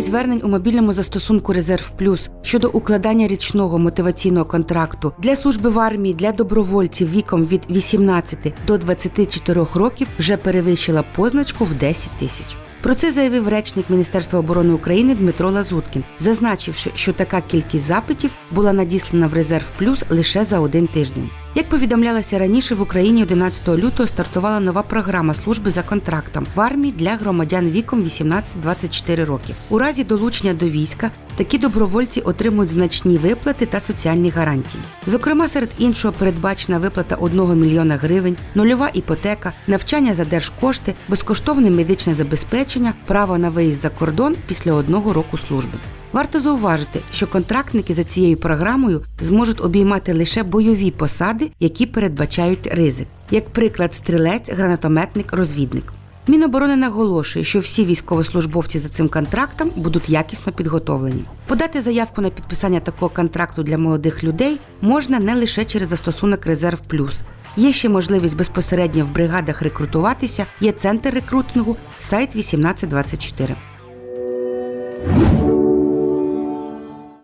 Більшість звернень у мобільному застосунку Резерв Плюс щодо укладання річного мотиваційного контракту для служби в армії для добровольців віком від 18 до 24 років вже перевищила позначку в 10 тисяч. Про це заявив речник Міністерства оборони України Дмитро Лазуткін, зазначивши, що така кількість запитів була надіслана в Резерв Плюс лише за один тиждень. Як повідомлялося раніше, в Україні 11 лютого стартувала нова програма служби за контрактом в армії для громадян віком 18-24 роки. У разі долучення до війська такі добровольці отримують значні виплати та соціальні гарантії. Зокрема, серед іншого передбачена виплата 1 мільйона гривень, нульова іпотека, навчання за держкошти, безкоштовне медичне забезпечення, право на виїзд за кордон після одного року служби. Варто зауважити, що контрактники за цією програмою зможуть обіймати лише бойові посади, які передбачають ризик, як приклад стрілець, гранатометник, розвідник. Міноборони наголошує, що всі військовослужбовці за цим контрактом будуть якісно підготовлені. Подати заявку на підписання такого контракту для молодих людей можна не лише через застосунок Резерв Плюс. Є ще можливість безпосередньо в бригадах рекрутуватися, є центр рекрутингу, сайт 1824.